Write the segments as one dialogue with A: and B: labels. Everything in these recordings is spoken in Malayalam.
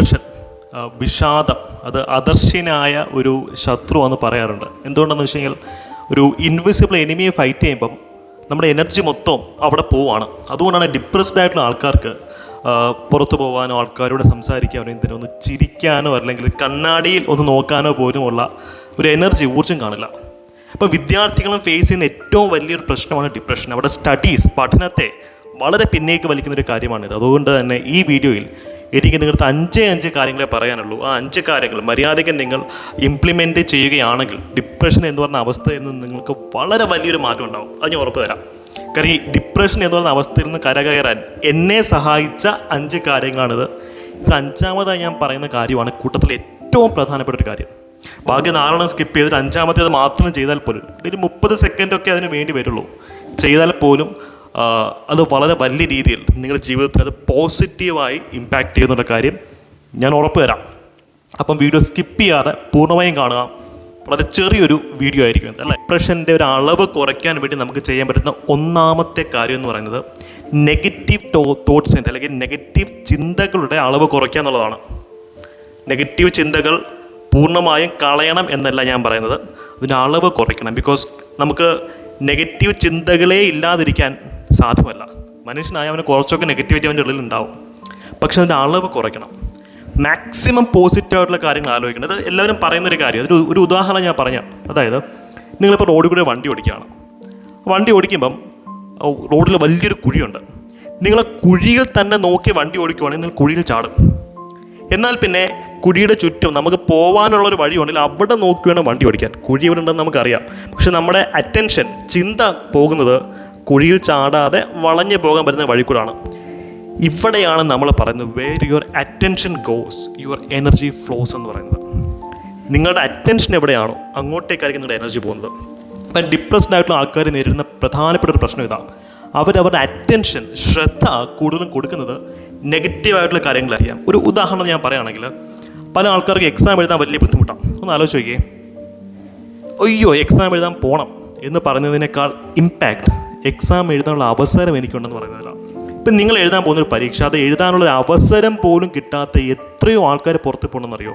A: ഡിപ്രഷൻ വിഷാദം അത് അദർശ്യനായ ഒരു ശത്രു എന്ന് പറയാറുണ്ട്. എന്തുകൊണ്ടെന്ന് വെച്ച് കഴിഞ്ഞാൽ ഒരു ഇൻവിസിബിൾ എനിമിയെ ഫൈറ്റ് ചെയ്യുമ്പം നമ്മുടെ എനർജി മൊത്തം അവിടെ പോവാണ്. അതുകൊണ്ടാണ് ഡിപ്രസ്ഡ് ആയിട്ടുള്ള ആൾക്കാർക്ക് പുറത്തു പോകാനോ ആൾക്കാരോട് സംസാരിക്കാനോ എന്തിനോ ഒന്ന് ചിരിക്കാനോ അല്ലെങ്കിൽ കണ്ണാടിയിൽ ഒന്ന് നോക്കാനോ പോലുമുള്ള ഒരു എനർജി ഊർജം കാണില്ല. അപ്പോൾ വിദ്യാർത്ഥികളും ഫേസ് ചെയ്യുന്ന ഏറ്റവും വലിയൊരു പ്രശ്നമാണ് ഡിപ്രഷൻ അവിടെ സ്റ്റഡീസ് പഠനത്തെ വളരെ പിന്നേക്ക് വലിക്കുന്ന ഒരു കാര്യമാണിത്. അതുകൊണ്ട് തന്നെ ഈ വീഡിയോയിൽ എനിക്ക് നിങ്ങളുടെ അഞ്ചേ അഞ്ച് കാര്യങ്ങളെ പറയാനുള്ളൂ. ആ അഞ്ച് കാര്യങ്ങൾ മര്യാദയ്ക്ക് നിങ്ങൾ ഇംപ്ലിമെന്റ് ചെയ്യുകയാണെങ്കിൽ ഡിപ്രഷൻ എന്ന് പറഞ്ഞ അവസ്ഥയിൽ നിന്ന് നിങ്ങൾക്ക് വളരെ വലിയൊരു മാറ്റം ഉണ്ടാവും. അത് ഞാൻ ഉറപ്പ് തരാം. കാരണം ഈ ഡിപ്രഷൻ എന്ന് പറഞ്ഞ അവസ്ഥയിൽ നിന്ന് കരകയറാൻ എന്നെ സഹായിച്ച അഞ്ച് കാര്യങ്ങളാണിത്. ഇതിൽ അഞ്ചാമതായി ഞാൻ പറയുന്ന കാര്യമാണ് കൂട്ടത്തിൽ ഏറ്റവും പ്രധാനപ്പെട്ട ഒരു കാര്യം. ബാക്കി നാലെണ്ണം സ്കിപ്പ് ചെയ്തിട്ട് അഞ്ചാമത്തേത് മാത്രം ചെയ്താൽ പോലും ഒരു മുപ്പത് സെക്കൻഡൊക്കെ അതിന് വേണ്ടി വരുള്ളൂ. ചെയ്താൽ പോലും അത് വളരെ വലിയ രീതിയിൽ നിങ്ങളുടെ ജീവിതത്തിൽ അത് പോസിറ്റീവായി ഇമ്പാക്റ്റ് ചെയ്യുന്നുള്ള കാര്യം ഞാൻ ഉറപ്പ് തരാം. അപ്പം വീഡിയോ സ്കിപ്പ് ചെയ്യാതെ പൂർണമായും കാണുക. വളരെ ചെറിയൊരു വീഡിയോ ആയിരിക്കും അല്ല? ഡിപ്രഷന്റെ ഒരു അളവ് കുറയ്ക്കാൻ വേണ്ടി നമുക്ക് ചെയ്യാൻ പറ്റുന്ന ഒന്നാമത്തെ കാര്യം എന്ന് പറയുന്നത് നെഗറ്റീവ് ടോ തോട്ട്സിന്റെ അല്ലെങ്കിൽ നെഗറ്റീവ് ചിന്തകളുടെ അളവ് കുറയ്ക്കുക എന്നുള്ളതാണ്. നെഗറ്റീവ് ചിന്തകൾ പൂർണമായും കളയണം എന്നല്ല ഞാൻ പറയുന്നത്. അതിന്റെ അളവ് കുറയ്ക്കണം ബിക്കോസ് നമുക്ക് നെഗറ്റീവ് ചിന്തകളേ ഇല്ലാതിരിക്കാൻ സാധ്യമല്ല മനുഷ്യനായ അവന് കുറച്ചൊക്കെ നെഗറ്റിവിറ്റി അവന്റെ ഉള്ളിൽ ഉണ്ടാവും. പക്ഷെ അതിന്റെ അളവ് കുറയ്ക്കണം. മാക്സിമം പോസിറ്റീവ് ആയിട്ടുള്ള കാര്യങ്ങൾ ആലോചിക്കണം. അത് എല്ലാവരും പറയുന്നൊരു കാര്യം. അതൊരു ഒരു ഉദാഹരണം ഞാൻ പറഞ്ഞു അതായത് നിങ്ങളിപ്പോൾ റോഡിൽ കൂടെ വണ്ടി ഓടിക്കുകയാണ്. വണ്ടി ഓടിക്കുമ്പം റോഡിൽ വലിയൊരു കുഴിയുണ്ട്. നിങ്ങൾ കുഴിയിൽ തന്നെ നോക്കി വണ്ടി ഓടിക്കുവാണെങ്കിൽ നിങ്ങൾ കുഴിയിൽ ചാടും. എന്നാൽ പിന്നെ കുഴിയുടെ ചുറ്റും നമുക്ക് പോകാനുള്ള ഒരു വഴിയുണ്ടെങ്കിൽ അവിടെ നോക്കി വേണം വണ്ടി ഓടിക്കാൻ. കുഴി ഇവിടെ ഉണ്ടെന്ന് നമുക്കറിയാം. പക്ഷെ നമ്മുടെ അറ്റൻഷൻ ചിന്ത പോകുന്നത് കുഴിയിൽ ചാടാതെ വളഞ്ഞു പോകാൻ പറ്റുന്ന വഴിക്കൂടാണ്. ഇവിടെയാണ് നമ്മൾ പറയുന്നത് where your attention goes your energy flows എന്ന് പറയുന്നത്. നിങ്ങളുടെ അറ്റൻഷൻ എവിടെയാണോ അങ്ങോട്ടേക്കായിരിക്കും നിങ്ങളുടെ എനർജി പോകുന്നത്. അപ്പം ഡിപ്രസ്ഡ് ആയിട്ടുള്ള ആൾക്കാർ നേരിടുന്ന പ്രധാനപ്പെട്ട ഒരു പ്രശ്നം ഇതാണ് അവരവരുടെ അറ്റൻഷൻ ശ്രദ്ധ കൂടുതലും കൊടുക്കുന്നത് നെഗറ്റീവായിട്ടുള്ള കാര്യങ്ങളറിയാം ഒരു ഉദാഹരണം ഞാൻ പറയുകയാണെങ്കിൽ പല ആൾക്കാർക്ക് എക്സാം എഴുതാൻ വലിയ ബുദ്ധിമുട്ടാണ് ഒന്ന് ആലോചിച്ച് നോക്കിയേ. അയ്യോ എക്സാം എഴുതാൻ പോകണം എന്ന് പറയുന്നതിനേക്കാൾ ഇമ്പാക്റ്റ് എക്സാം എഴുതാനുള്ള അവസരം എനിക്കുണ്ടെന്ന് പറയുന്നതിലാണ് ഇപ്പം നിങ്ങൾ എഴുതാൻ പോകുന്ന ഒരു പരീക്ഷ അത് എഴുതാനുള്ള ഒരു അവസരം പോലും കിട്ടാത്ത എത്രയോ ആൾക്കാർ പുറത്ത് പോകണമെന്നറിയോ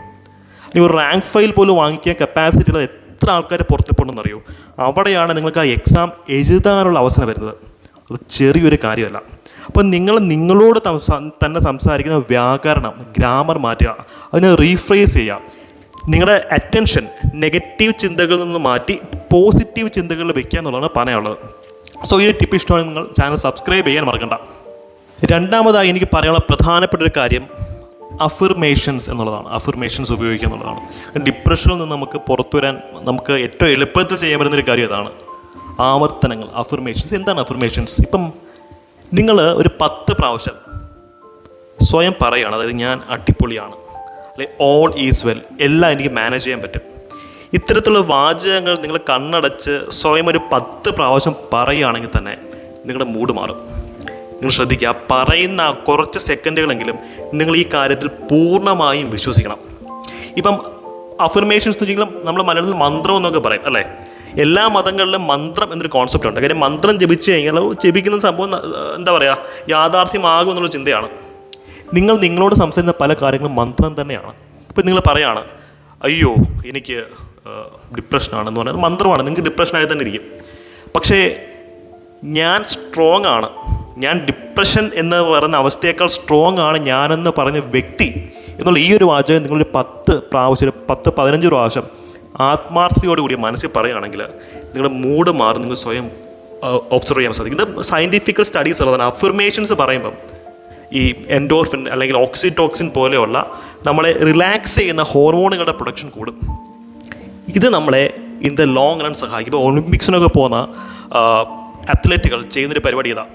A: ഒരു റാങ്ക് ഫയൽ പോലും വാങ്ങിക്കാൻ കപ്പാസിറ്റി ഉള്ള എത്ര ആൾക്കാർ പുറത്ത് പോകണമെന്നറിയോ അവിടെയാണ് നിങ്ങൾക്ക് ആ എക്സാം എഴുതാനുള്ള അവസരം വരുന്നത്. അത് ചെറിയൊരു കാര്യമല്ല. അപ്പം നിങ്ങൾ നിങ്ങളോട് തന്നെ സംസാരിക്കുന്ന വ്യാകരണം ഗ്രാമർ മാറ്റുക അതിനെ റീഫ്രേസ് ചെയ്യുക. നിങ്ങളുടെ അറ്റൻഷൻ നെഗറ്റീവ് ചിന്തകളിൽ നിന്ന് മാറ്റി പോസിറ്റീവ് ചിന്തകളിൽ വെക്കുക എന്നുള്ളതാണ് പറയാനുള്ളത്. സോ ഈ ടിപ്പ് ഇഷ്ടമാണെങ്കിൽ നിങ്ങൾ ചാനൽ സബ്സ്ക്രൈബ് ചെയ്യാൻ മറക്കണ്ട. രണ്ടാമതായി എനിക്ക് പറയാനുള്ള പ്രധാനപ്പെട്ട ഒരു കാര്യം അഫിർമേഷൻസ് എന്നുള്ളതാണ്. അഫിർമേഷൻസ് ഉപയോഗിക്കുക എന്നുള്ളതാണ്. ഡിപ്രഷനിൽ നിന്ന് നമുക്ക് പുറത്തു വരാൻ നമുക്ക് ഏറ്റവും എളുപ്പത്തിൽ ചെയ്യാൻ പറ്റുന്ന ഒരു കാര്യം അതാണ് ആവർത്തനങ്ങൾ അഫിർമേഷൻസ് എന്താണ് അഫിർമേഷൻസ് ഇപ്പം നിങ്ങൾ ഒരു പത്ത് പ്രാവശ്യം സ്വയം പറയുകയാണ് അതായത് ഞാൻ അടിപൊളിയാണ്. അല്ലെ ഓൾ ഈസ് വെൽ എല്ലാം എനിക്ക് മാനേജ് ചെയ്യാൻ പറ്റും. ഇത്തരത്തിലുള്ള വാചകങ്ങൾ നിങ്ങൾ കണ്ണടച്ച് സ്വയം ഒരു പത്ത് പ്രാവശ്യം പറയുകയാണെങ്കിൽ തന്നെ നിങ്ങളുടെ മൂഡ് മാറും. നിങ്ങൾ ശ്രദ്ധിക്കുക പറയുന്ന കുറച്ച് സെക്കൻഡുകളെങ്കിലും നിങ്ങൾ ഈ കാര്യത്തിൽ പൂർണമായും വിശ്വസിക്കണം. ഇപ്പം അഫർമേഷൻസ് എന്ന് വെച്ചാൽ നമ്മൾ മലയാളത്തിൽ മന്ത്രം എന്നൊക്കെ പറയും അല്ലേ? എല്ലാ മതങ്ങളിലും മന്ത്രം എന്നൊരു കോൺസെപ്റ്റ് ഉണ്ട്. കാര്യം മന്ത്രം ജപിച്ചു കഴിഞ്ഞാൽ ജപിക്കുന്ന സംഭവം എന്താ പറയുക യാഥാർത്ഥ്യമാകും എന്നുള്ള ചിന്തയാണ്. നിങ്ങൾ നിങ്ങളോട് സംസാരിക്കുന്ന പല കാര്യങ്ങളും മന്ത്രം തന്നെയാണ്. ഇപ്പം നിങ്ങൾ പറയാണ് അയ്യോ എനിക്ക് ഡിപ്രഷനാണെന്ന് പറയുന്നത് മന്ത്രമാണ്. നിങ്ങൾക്ക് ഡിപ്രഷനായി തന്നെ ഇരിക്കും. പക്ഷേ ഞാൻ സ്ട്രോങ് ആണ്. ഞാൻ ഡിപ്രഷൻ എന്ന് പറയുന്ന അവസ്ഥയേക്കാൾ സ്ട്രോങ് ആണ് ഞാനെന്ന് പറഞ്ഞ വ്യക്തി എന്നുള്ള ഈ ഒരു വാചകം നിങ്ങളൊരു പത്ത് പ്രാവശ്യം പത്ത് പതിനഞ്ച് പ്രാവശ്യം ആത്മാർത്ഥതയോടുകൂടി മനസ്സിൽ പറയുകയാണെങ്കിൽ നിങ്ങളുടെ മൂഡ് മാറും നിങ്ങൾ സ്വയം ഒബ്സർവ് ചെയ്യാൻ സാധിക്കും. ഇത് സയന്റിഫിക്കൽ സ്റ്റഡീസ് ഉള്ളതാണ്. അഫർമേഷൻസ് പറയുമ്പം ഈ എൻഡോർഫിൻ അല്ലെങ്കിൽ ഓക്സിറ്റോക്സിൻ പോലെയുള്ള നമ്മളെ റിലാക്സ് ചെയ്യുന്ന ഹോർമോണുകളുടെ പ്രൊഡക്ഷൻ കൂടും. ഇത് നമ്മളെ ഇൻ ദ ലോങ് റൺ സഹായിക്കും. ഇപ്പോൾ ഒളിമ്പിക്സിനൊക്കെ പോകുന്ന അത്ലറ്റുകൾ ചെയ്യുന്നൊരു പരിപാടി ഇതാണ്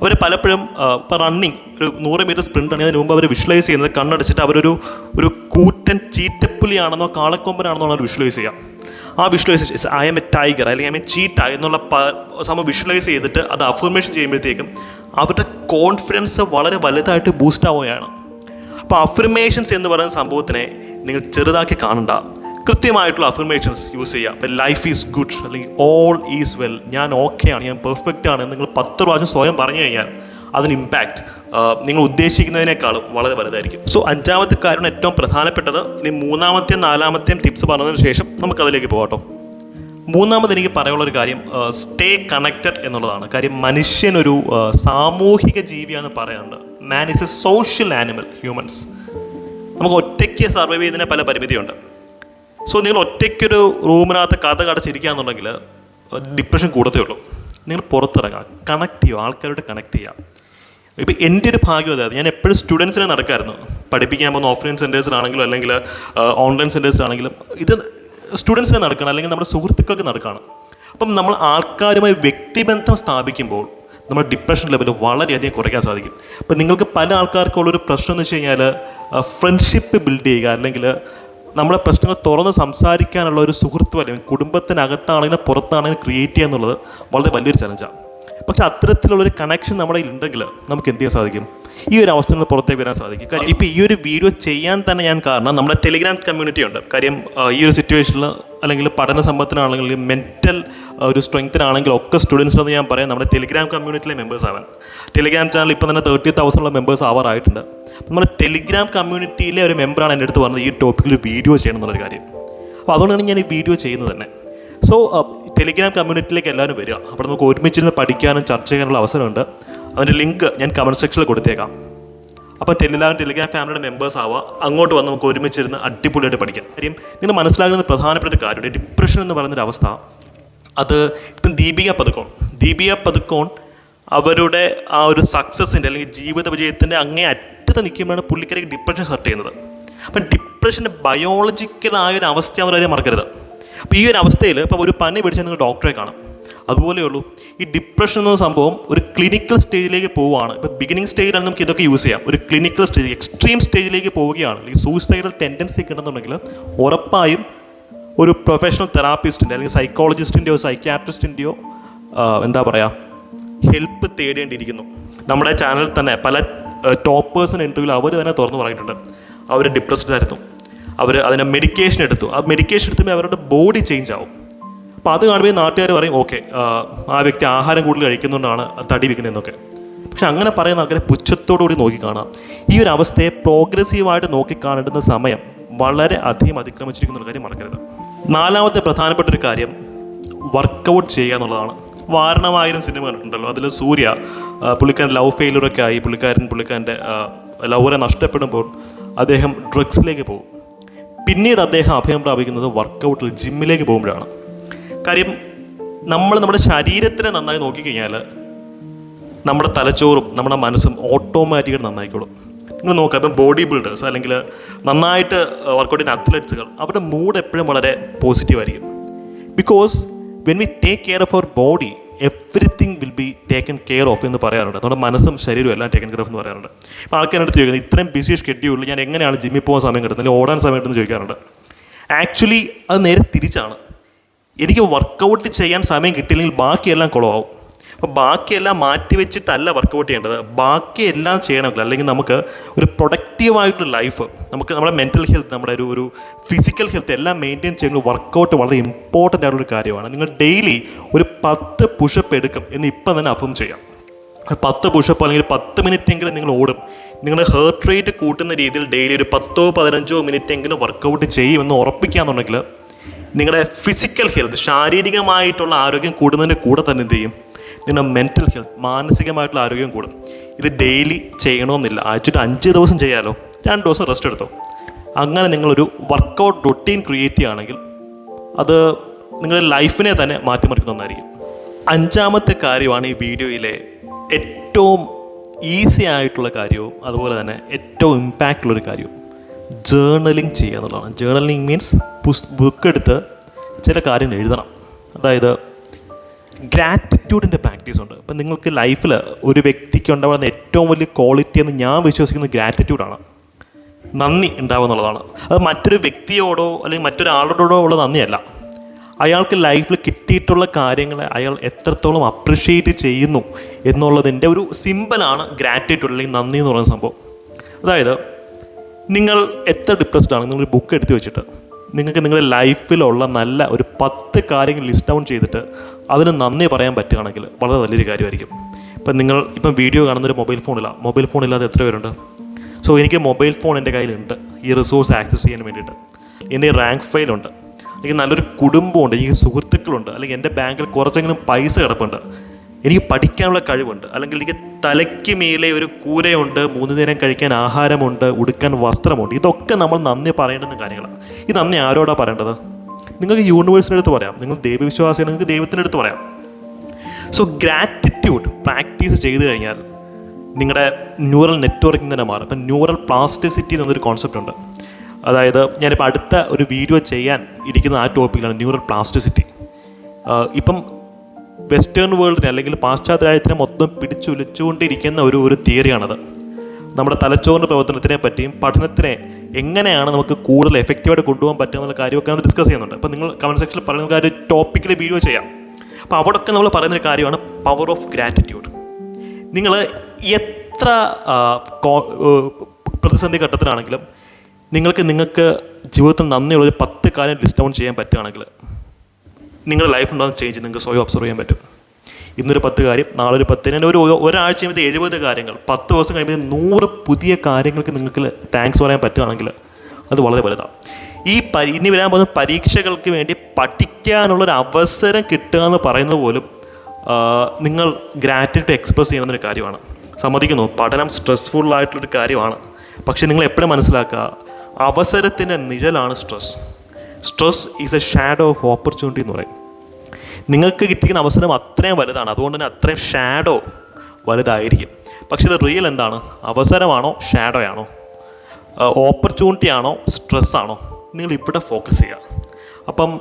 A: അവർ പലപ്പോഴും ഇപ്പോൾ റണ്ണിങ് ഒരു നൂറ് മീറ്റർ സ്പ്രിന്റ് ആണ് അതിന് മുമ്പ് അവർ വിഷ്വലൈസ് ചെയ്യുന്നത് കണ്ണടച്ചിട്ട് അവരൊരു ഒരു കൂറ്റൻ ചീറ്റപ്പുലിയാണെന്നോ കാളക്കൊമ്പനാണെന്നോ അവർ വിഷ്വലൈസ് ചെയ്യാം. ആ visualisation I am a tiger അല്ലെങ്കിൽ ഐ എം എ ചീറ്റ എന്നുള്ള സംഭവം വിഷ്വലൈസ് ചെയ്തിട്ട് അത് അഫർമേഷൻ ചെയ്യുമ്പോഴത്തേക്കും അവരുടെ കോൺഫിഡൻസ് വളരെ വലുതായിട്ട് ബൂസ്റ്റ് ആവുകയാണ്. അപ്പോൾ അഫർമേഷൻസ് എന്ന് പറയുന്ന സംഭവത്തിനെ നിങ്ങൾ ചെറുതാക്കി കാണണ്ട. കൃത്യമായിട്ടുള്ള അഫർമേഷൻസ് യൂസ് ചെയ്യുക അപ്പം ലൈഫ് ഈസ് ഗുഡ് അല്ലെങ്കിൽ ഓൾ ഈസ് വെൽ ഞാൻ ഓക്കെയാണ് ഞാൻ പെർഫെക്റ്റ് ആണ് നിങ്ങൾ പത്ത് പ്രാവശ്യം സ്വയം പറഞ്ഞു കഴിഞ്ഞാൽ അതിന് ഇമ്പാക്റ്റ് നിങ്ങൾ ഉദ്ദേശിക്കുന്നതിനേക്കാളും വളരെ വലുതായിരിക്കും. സോ അഞ്ചാമത്തെ കാര്യം ഏറ്റവും പ്രധാനപ്പെട്ടത്. ഇനി മൂന്നാമത്തെയും നാലാമത്തെയും ടിപ്സ് പറഞ്ഞതിന് ശേഷം നമുക്ക് അതിലേക്ക് പോകട്ടോ മൂന്നാമത് എനിക്ക് പറയാനുള്ള ഒരു കാര്യം സ്റ്റേ കണക്റ്റഡ് എന്നുള്ളതാണ്. കാര്യം മനുഷ്യനൊരു സാമൂഹിക ജീവിയാന്ന് പറയാറുണ്ട്. Man is a social animal humans നമുക്ക് ഒറ്റയ്ക്ക് സർവൈവ് ചെയ്യുന്നതിന് പല പരിമിതിയുണ്ട്. സോ നിങ്ങൾ ഒറ്റയ്ക്കൊരു റൂമിനകത്ത് കഥ കടച്ചിരിക്കുകയെന്നുണ്ടെങ്കിൽ ഡിപ്രഷൻ കൂടത്തേ ഉള്ളൂ. നിങ്ങൾ പുറത്തിറങ്ങുക കണക്ട് ചെയ്യുക ആൾക്കാരോട് കണക്ട് ചെയ്യുക. ഇപ്പോൾ എന്റെ ഒരു ഭാഗ്യം അതായത് ഞാൻ എപ്പോഴും സ്റ്റുഡൻസിനെ നടക്കായിരുന്നു. പഠിപ്പിക്കാൻ പോകുന്ന ഓഫ്ലൈൻ സെന്റേഴ്സിലാണെങ്കിലും അല്ലെങ്കിൽ ഓൺലൈൻ സെന്റേഴ്സിലാണെങ്കിലും ഇത് സ്റ്റുഡൻസിനെ നടക്കണം അല്ലെങ്കിൽ നമ്മുടെ സുഹൃത്തുക്കൾക്ക് നടക്കണം. അപ്പം നമ്മൾ ആൾക്കാരുമായി വ്യക്തിബന്ധം സ്ഥാപിക്കുമ്പോൾ നമ്മുടെ ഡിപ്രഷൻ ലെവൽ വളരെയധികം കുറയ്ക്കാൻ സാധിക്കും. അപ്പം നിങ്ങൾക്ക് പല ആൾക്കാർക്കുള്ളൊരു പ്രശ്നം എന്ന് വെച്ച് കഴിഞ്ഞാൽ ഫ്രണ്ട്ഷിപ്പ് ബിൽഡ് ചെയ്യുക അല്ലെങ്കിൽ നമ്മുടെ പ്രശ്നങ്ങൾ തുറന്ന് സംസാരിക്കാനുള്ള ഒരു സുഹൃത്തു അല്ലെങ്കിൽ കുടുംബത്തിനകത്താണെങ്കിലും പുറത്താണെങ്കിലും ക്രിയേറ്റ് ചെയ്യുക എന്നുള്ളത് വളരെ വലിയൊരു ചലഞ്ചാണ് പക്ഷേ അത്തരത്തിലുള്ളൊരു കണക്ഷൻ നമ്മുടെ ഉണ്ടെങ്കിൽ നമുക്ക് എന്ത് ചെയ്യാൻ സാധിക്കും? ഈ ഒരു അവസ്ഥയിൽ നിന്ന് പുറത്തേക്ക് വരാൻ സാധിക്കും. കാര്യം ഇപ്പോൾ ഈ ഒരു വീഡിയോ ചെയ്യാൻ തന്നെ ഞാൻ കാരണം നമ്മുടെ ടെലിഗ്രാം കമ്മ്യൂണിറ്റി ഉണ്ട്. കാര്യം ഈ ഒരു സിറ്റുവേഷനിൽ അല്ലെങ്കിൽ പഠന സമ്പത്തിനാണെങ്കിൽ മെന്റൽ ഒരു സ്ട്രെങ്ത്തിനാണെങ്കിലും ഒക്കെ സ്റ്റുഡൻസിനെന്ന് ഞാൻ പറയാം. നമ്മുടെ ടെലിഗ്രാം കമ്മ്യൂണിറ്റിയിലെ മെമ്പേഴ്സ് ആവാൻ. ടെലിഗ്രാം ചാനൽ ഇപ്പോൾ തന്നെ തേർട്ടി തൗസൻഡുള്ള മെമ്പേഴ്സ് ആവാറായിട്ടുണ്ട്. നമ്മുടെ ടെലിഗ്രാം കമ്മ്യൂണിറ്റിയിലെ ഒരു മെമ്പറാണ് എന്റെ അടുത്ത് പറഞ്ഞത് ഈ ടോപ്പിക്കിൽ വീഡിയോ ചെയ്യണം എന്നുള്ളൊരു കാര്യം. അപ്പോൾ അതുകൊണ്ടാണ് ഞാൻ ഈ വീഡിയോ ചെയ്യുന്നത് തന്നെ. സോ ടെലിഗ്രാം കമ്മ്യൂണിറ്റിയിലേക്ക് എല്ലാവരും വരിക. അവിടെ നമുക്ക് ഒരുമിച്ചിരുന്ന് പഠിക്കാനും ചർച്ച ചെയ്യാനുള്ള അവസരമുണ്ട്. അതിന്റെ ലിങ്ക് ഞാൻ കമന്റ് സെക്ഷനിൽ കൊടുത്തേക്കാം. അപ്പോൾ ടെലിഗ്രാം ടെലിഗ്രാം ഫാമിലിയുടെ മെമ്പേഴ്സ് ആവുക. അങ്ങോട്ട് വന്ന് നമുക്ക് ഒരുമിച്ചിരുന്ന് അടിപൊളിയായിട്ട് പഠിക്കാം. കാര്യം നിങ്ങൾ മനസ്സിലാകുന്ന പ്രധാനപ്പെട്ട ഒരു കാര്യമുണ്ട്. ഡിപ്രഷൻ എന്ന് പറയുന്നൊരു അവസ്ഥ അത് ഇപ്പം ദീപിക പതുക്കോൺ ദീപിക പതുക്കോൺ അവരുടെ ആ ഒരു സക്സസിന്റെ അല്ലെങ്കിൽ ജീവിത വിജയത്തിന്റെ അങ്ങേ അറ്റത്ത് നിൽക്കുമ്പോഴാണ് പുള്ളിക്കാരിക്ക് ഡിപ്രഷൻ ഹർട്ട് ചെയ്യുന്നത്. അപ്പം ഡിപ്രഷന്റെ ബയോളജിക്കലായ ഒരു അവസ്ഥയാണെന്ന് കാര്യം മറക്കരുത്. അപ്പോൾ ഈ ഒരു അവസ്ഥയിൽ ഇപ്പോൾ ഒരു പനി പിടിച്ചാൽ നിങ്ങൾ ഡോക്ടറെ കാണും. അതുപോലെയുള്ളൂ. ഈ ഡിപ്രഷൻ എന്ന സംഭവം ഒരു ക്ലിനിക്കൽ സ്റ്റേജിലേക്ക് പോവുകയാണ്. ഇപ്പോൾ ബിഗിനിങ് സ്റ്റേജിലാണ് നമുക്ക് ഇതൊക്കെ യൂസ് ചെയ്യാം. ഒരു ക്ലിനിക്കൽ സ്റ്റേജ് എക്സ്ട്രീം സ്റ്റേജിലേക്ക് പോവുകയാണ്. അല്ലെങ്കിൽ സൂയിസൈഡൽ ടെൻഡൻസി കിട്ടുന്നുണ്ടെങ്കിൽ ഉറപ്പായും ഒരു പ്രൊഫഷണൽ തെറാപ്പിസ്റ്റിന്റെ അല്ലെങ്കിൽ സൈക്കോളജിസ്റ്റിന്റെയോ സൈക്യാട്രിസ്റ്റിന്റെയോ എന്താ പറയുക ഹെൽപ്പ് തേടേണ്ടിയിരിക്കുന്നു. നമ്മുടെ ചാനലിൽ തന്നെ പല ടോപ്പേഴ്സിന് ഇന്റർവ്യൂവിൽ അവർ തന്നെ തുറന്നു പറഞ്ഞിട്ടുണ്ട്. അവർ ഡിപ്രസ്ഡ് ആയിരുന്നു. അവർ അതിനെ മെഡിക്കേഷൻ എടുത്തു. ആ മെഡിക്കേഷൻ എടുത്തുമ്പോൾ അവരുടെ ബോഡി ചേഞ്ച് ആവും. അപ്പോൾ അത് കാണുമ്പോൾ നാട്ടുകാർ പറയും ഓക്കെ ആ വ്യക്തി ആഹാരം കൂടുതൽ കഴിക്കുന്നതുകൊണ്ടാണ് തടി വെക്കുന്നതെന്നൊക്കെ പക്ഷെ അങ്ങനെ പറയുന്ന ആൾക്കാരെ പുച്ഛത്തോടുകൂടി നോക്കിക്കാണാം ഈ ഒരു അവസ്ഥയെ പ്രോഗ്രസീവായിട്ട് നോക്കിക്കാണേണ്ടുന്ന സമയം വളരെ അധികം അതിക്രമിച്ചിരിക്കുന്ന ഒരു കാര്യം മറക്കരുത്. നാലാമത്തെ പ്രധാനപ്പെട്ട ഒരു കാര്യം വർക്കൗട്ട് ചെയ്യുക എന്നുള്ളതാണ്. വാരണമായിരം സിനിമ കണ്ടിട്ടുണ്ടല്ലോ. അതിൽ സൂര്യ പുള്ളിക്കാരൻ ലവ് ഫെയിലറൊക്കെ ആയി പുള്ളിക്കാരൻ പുള്ളിക്കാരന്റെ ലവറെ നഷ്ടപ്പെടുമ്പോൾ അദ്ദേഹം ഡ്രഗ്സിലേക്ക് പോകും. പിന്നീട് അദ്ദേഹം അഭയം പ്രാപിക്കുന്നത് വർക്കൗട്ടിൽ ജിമ്മിലേക്ക് പോകുമ്പോഴാണ്. കാര്യം നമ്മൾ നമ്മുടെ ശരീരത്തിനെ നന്നായി നോക്കിക്കഴിഞ്ഞാൽ നമ്മുടെ തലച്ചോറും നമ്മുടെ മനസ്സും ഓട്ടോമാറ്റിക്കായിട്ട് നന്നായിക്കോളും. നിങ്ങൾ നോക്കുക ഇപ്പം ബോഡി ബിൽഡേഴ്സ് അല്ലെങ്കിൽ നന്നായിട്ട് വർക്കൗട്ട് ചെയ്യുന്ന അത്ലറ്റ്സുകൾ അവരുടെ മൂഡ് എപ്പോഴും വളരെ പോസിറ്റീവ് ആയിരിക്കും. Because when we take care of our body everything will be taken care of എന്ന് പറയാറുണ്ട്. നമ്മുടെ മനസ്സും ശരീരവും എല്ലാം ടേക്കൻ കെയർ ഓഫ് എന്ന് പറയാറുണ്ട്. അപ്പോൾ ആൾക്കാരുടെ അടുത്ത് ചോദിക്കുന്നത് ഇത്രയും ബിസി ഷെഡ്യൂളിൽ ഞാൻ എങ്ങനെയാണ് ജിമ്മിൽ പോകാൻ സമയം കിട്ടുന്നത്? അല്ലെങ്കിൽ ഓടാൻ സമയം കിട്ടുന്നത്? ചോദിക്കാറുണ്ട്. ആക്ച്വലി അത് നേരെ തിരിച്ചാണ്. എനിക്ക് വർക്കൗട്ട് ചെയ്യാൻ സമയം കിട്ടിയില്ലെങ്കിൽ ബാക്കിയെല്ലാം കുളമാവും. അപ്പോൾ ബാക്കിയെല്ലാം മാറ്റി വെച്ചിട്ടല്ല വർക്കൗട്ട് ചെയ്യേണ്ടത്. ബാക്കിയെല്ലാം ചെയ്യണമെങ്കിൽ അല്ലെങ്കിൽ നമുക്ക് ഒരു പ്രൊഡക്റ്റീവായിട്ടുള്ള ലൈഫ് നമുക്ക് നമ്മുടെ മെന്റൽ ഹെൽത്ത് നമ്മുടെ ഒരു ഒരു ഫിസിക്കൽ ഹെൽത്ത് എല്ലാം മെയിന്റെയിൻ ചെയ്യുന്ന വർക്കൗട്ട് വളരെ ഇമ്പോർട്ടന്റ് ആയിട്ടുള്ള കാര്യമാണ്. നിങ്ങൾ ഡെയിലി ഒരു പത്ത് പുഷപ്പ് എടുക്കും എന്ന് ഇപ്പം തന്നെ അഫം ചെയ്യാം. പത്ത് പുഷപ്പ് അല്ലെങ്കിൽ പത്ത് മിനിറ്റ് എങ്കിലും നിങ്ങൾ ഓടും. നിങ്ങളുടെ ഹേർട്ട് റേറ്റ് കൂട്ടുന്ന രീതിയിൽ ഡെയിലി ഒരു പത്തോ പതിനഞ്ചോ മിനിറ്റ് എങ്കിലും വർക്കൗട്ട് ചെയ്യുമെന്ന് ഉറപ്പിക്കുകയാണെന്നുണ്ടെങ്കിൽ നിങ്ങളുടെ ഫിസിക്കൽ ഹെൽത്ത് ശാരീരികമായിട്ടുള്ള ആരോഗ്യം കൂടുന്നതിന്റെ കൂടെ തന്നെ എന്ത് ചെയ്യും? നിങ്ങളുടെ മെന്റൽ ഹെൽത്ത് മാനസികമായിട്ടുള്ള ആരോഗ്യം കൂടും. ഇത് ഡെയിലി ചെയ്യണമെന്നില്ല. ആഴ്ചയിൽ അഞ്ച് ദിവസം ചെയ്യാലോ? രണ്ട് ദിവസം റെസ്റ്റ് എടുത്തോ? അങ്ങനെ നിങ്ങളൊരു വർക്കൗട്ട് റൊട്ടീൻ ക്രിയേറ്റ് ചെയ്യുകയാണെങ്കിൽ അത് നിങ്ങളുടെ ലൈഫിനെ തന്നെ മാറ്റിമറിക്കുന്ന ഒന്നായിരിക്കും. അഞ്ചാമത്തെ കാര്യമാണ് ഈ വീഡിയോയിലെ ഏറ്റവും ഈസി ആയിട്ടുള്ള കാര്യവും അതുപോലെ തന്നെ ഏറ്റവും ഇമ്പാക്റ്റുള്ളൊരു കാര്യവും. ജേർണലിങ് ചെയ്യുക എന്നുള്ളതാണ്. ജേർണലിങ് മീൻസ് പുസ് ബുക്ക് എടുത്ത് ചില കാര്യങ്ങൾ എഴുതണം. അതായത് ഗ്രാറ്റിറ്റ്യൂഡിന്റെ പ്രാക്ടീസ് ഉണ്ട്. അപ്പം നിങ്ങൾക്ക് ലൈഫിൽ ഒരു വ്യക്തിക്ക് ഉണ്ടാവുന്ന ഏറ്റവും വലിയ ക്വാളിറ്റി എന്ന് ഞാൻ വിശ്വസിക്കുന്നത് ഗ്രാറ്റിറ്റ്യൂഡാണ് നന്ദി ഉണ്ടാവുക എന്നുള്ളതാണ്. അത് മറ്റൊരു വ്യക്തിയോടോ അല്ലെങ്കിൽ മറ്റൊരാളോടോ ഉള്ള നന്ദിയല്ല. അയാൾക്ക് ലൈഫിൽ കിട്ടിയിട്ടുള്ള കാര്യങ്ങളെ അയാൾ എത്രത്തോളം അപ്രിഷ്യേറ്റ് ചെയ്യുന്നു എന്നുള്ളതിന്റെ ഒരു സിമ്പിളാണ് ഗ്രാറ്റിറ്റ്യൂഡ് അല്ലെങ്കിൽ നന്ദി എന്ന് പറയുന്ന സംഭവം. അതായത് നിങ്ങൾ എത്ര ഡിപ്രസ്ഡ് ആണ്? നിങ്ങളൊരു ബുക്ക് എടുത്ത് വെച്ചിട്ട്. നിങ്ങൾക്ക് നിങ്ങളുടെ ലൈഫിലുള്ള നല്ല ഒരു പത്ത് കാര്യങ്ങൾ ലിസ്റ്റ് ഡൗൺ ചെയ്തിട്ട് അതിന് നന്ദി പറയാൻ പറ്റുകയാണെങ്കിൽ വളരെ നല്ലൊരു കാര്യമായിരിക്കും. ഇപ്പം നിങ്ങൾ ഇപ്പം വീഡിയോ കാണുന്നൊരു മൊബൈൽ ഫോണില്ല മൊബൈൽ ഫോൺ ഇല്ലാതെ എത്ര പേരുണ്ട്? സോ എനിക്ക് മൊബൈൽ ഫോൺ എന്റെ കയ്യിലുണ്ട്. ഈ റിസോഴ്സ് ആക്സസ് ചെയ്യാൻ വേണ്ടിയിട്ട്. എന്റെ റാങ്ക് ഫയലുണ്ട് എനിക്ക് നല്ലൊരു കുടുംബമുണ്ട്. എനിക്ക് സുഹൃത്തുക്കളുണ്ട്. അല്ലെങ്കിൽ എന്റെ ബാങ്കിൽ കുറച്ചെങ്കിലും പൈസ കിടപ്പുണ്ട്. എനിക്ക് പഠിക്കാനുള്ള കഴിവുണ്ട്. അല്ലെങ്കിൽ എനിക്ക് തലയ്ക്ക് മേലെ ഒരു കൂരയുണ്ട് മൂന്ന് നേരം കഴിക്കാൻ ആഹാരമുണ്ട് ഉടുക്കാൻ വസ്ത്രമുണ്ട്. ഇതൊക്കെ നമ്മൾ നന്ദി പറയേണ്ടുന്ന കാര്യങ്ങളാണ്. ഈ നന്ദി ആരോടാണ് പറയേണ്ടത്? നിങ്ങൾക്ക് യൂണിവേഴ്സിന്റെ അടുത്ത് പറയാം. നിങ്ങൾ ദൈവവിശ്വാസിയാണ് നിങ്ങൾക്ക് ദൈവത്തിന്റെ അടുത്ത് പറയാം. സോ ഗ്രാറ്റിറ്റ്യൂഡ് പ്രാക്ടീസ് ചെയ്തു കഴിഞ്ഞാൽ നിങ്ങളുടെ ന്യൂറൽ നെറ്റ്വർക്കിംഗ് തന്നെ മാറും. ഇപ്പം ന്യൂറൽ പ്ലാസ്റ്റിസിറ്റി എന്നൊരു കോൺസെപ്റ്റ് ഉണ്ട്. അതായത് ഞാനിപ്പോൾ അടുത്ത ഒരു വീഡിയോ ചെയ്യാൻ ഇരിക്കുന്ന ആ ടോപ്പിക്കാണ് ന്യൂറൽ പ്ലാസ്റ്റിസിറ്റി ഇപ്പം വെസ്റ്റേൺ വേൾഡിനെ അല്ലെങ്കിൽ പാശ്ചാത്യ മൊത്തം പിടിച്ചുലിച്ചുകൊണ്ടിരിക്കുന്ന ഒരു ഒരു തിയറിയാണത്. നമ്മുടെ തലച്ചോറിന്റെ പ്രവർത്തനത്തിനെ പറ്റിയും പഠനത്തിനെ എങ്ങനെയാണ് നമുക്ക് കൂടുതൽ എഫക്റ്റീവായിട്ട് കൊണ്ടുപോകാൻ പറ്റുക എന്നുള്ള കാര്യമൊക്കെ നമ്മൾ ഡിസ്കസ് ചെയ്യുന്നുണ്ട്. അപ്പോൾ നിങ്ങൾ കമന്റ് സെക്ഷനിൽ പറയുന്ന കാര്യം ടോപ്പിക്കിൽ വീഡിയോ ചെയ്യാം. അപ്പോൾ അവിടെയൊക്കെ നമ്മൾ പറയുന്നൊരു കാര്യമാണ് പവർ ഓഫ് ഗ്രാറ്റിറ്റ്യൂഡ് നിങ്ങൾ എത്ര പ്രതിസന്ധി ഘട്ടത്തിലാണെങ്കിലും നിങ്ങൾക്ക് നിങ്ങൾക്ക് ജീവിതത്തിൽ നന്ദിയുള്ള ഒരു പത്ത് കാര്യം ലിസ്റ്റ് ഡൗൺ ചെയ്യാൻ പറ്റുകയാണെങ്കിൽ നിങ്ങളുടെ ലൈഫ് ഉണ്ടാകുന്ന ചേഞ്ച് നിങ്ങൾക്ക് സ്വയം ഒബ്സർവ് ചെയ്യാൻ പറ്റും. ഇന്നൊരു പത്ത് കാര്യം നാളെ ഒരു പത്ത് ഒരു ഒരാഴ്ച കഴിയുമ്പോൾ എഴുപത് കാര്യങ്ങൾ. പത്ത് ദിവസം കഴിയുമ്പോൾ നൂറ് പുതിയ കാര്യങ്ങൾക്ക് നിങ്ങൾക്ക് താങ്ക്സ് പറയാൻ പറ്റുകയാണെങ്കിൽ അത് വളരെ വലുതാണ് ഈ പരി ഇനി വരാൻ പോകുന്ന പരീക്ഷകൾക്ക് വേണ്ടി പഠിക്കാനുള്ളൊരു അവസരം കിട്ടുക എന്ന് പറയുന്നത് പോലും നിങ്ങൾ ഗ്രാറ്റിറ്റ്യൂഡ് എക്സ്പ്രസ് ചെയ്യുന്നൊരു കാര്യമാണ്. സമ്മതിക്കുന്നു പഠനം സ്ട്രെസ്ഫുൾ ആയിട്ടുള്ളൊരു കാര്യമാണ്. പക്ഷേ നിങ്ങൾ എപ്പോഴും മനസ്സിലാക്കുക? അവസരത്തിന്റെ നിഴലാണ് stress stress is a shadow of opportunity എന്ന് പറയും. നിങ്ങൾക്ക് കിട്ടിക്കുന്ന അവസരം അത്രയും വലുതാണ്. അതുകൊണ്ട് തന്നെ അത്രയും ഷാഡോ വലുതായിരിക്കും. പക്ഷേ ഇത് റിയൽ എന്താണ്? അവസരമാണോ ഷാഡോ ആണോ? ഓപ്പർച്യൂണിറ്റി ആണോ സ്ട്രെസ് ആണോ? നിങ്ങൾ ഇവിടെ ഫോക്കസ് ചെയ്യുക. അപ്പം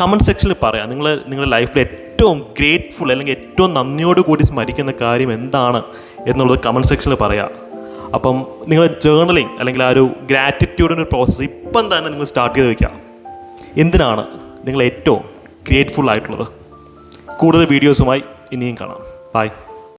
A: കമന്റ് സെക്ഷനിൽ പറയാം. നിങ്ങൾ നിങ്ങളുടെ ലൈഫിൽ ഏറ്റവും ഗ്രേറ്റ്ഫുൾ അല്ലെങ്കിൽ ഏറ്റവും നന്ദിയോട് കൂടി സ്മരിക്കുന്ന കാര്യം എന്താണ് എന്നുള്ളത് കമന്റ് സെക്ഷനിൽ പറയാം. അപ്പം നിങ്ങളുടെ ജേർണലിങ് അല്ലെങ്കിൽ ആ ഒരു ഗ്രാറ്റിറ്റ്യൂഡിന്റെ ഒരു പ്രോസസ്സ് ഇപ്പം തന്നെ നിങ്ങൾ സ്റ്റാർട്ട് ചെയ്ത് വയ്ക്കാം എന്തിനാണ് നിങ്ങൾ ഏറ്റവും ഗ്രേറ്റ്ഫുൾ ആയിട്ടുള്ളത്? കൂടുതൽ വീഡിയോസുമായി ഇനിയും കാണാം. ബൈ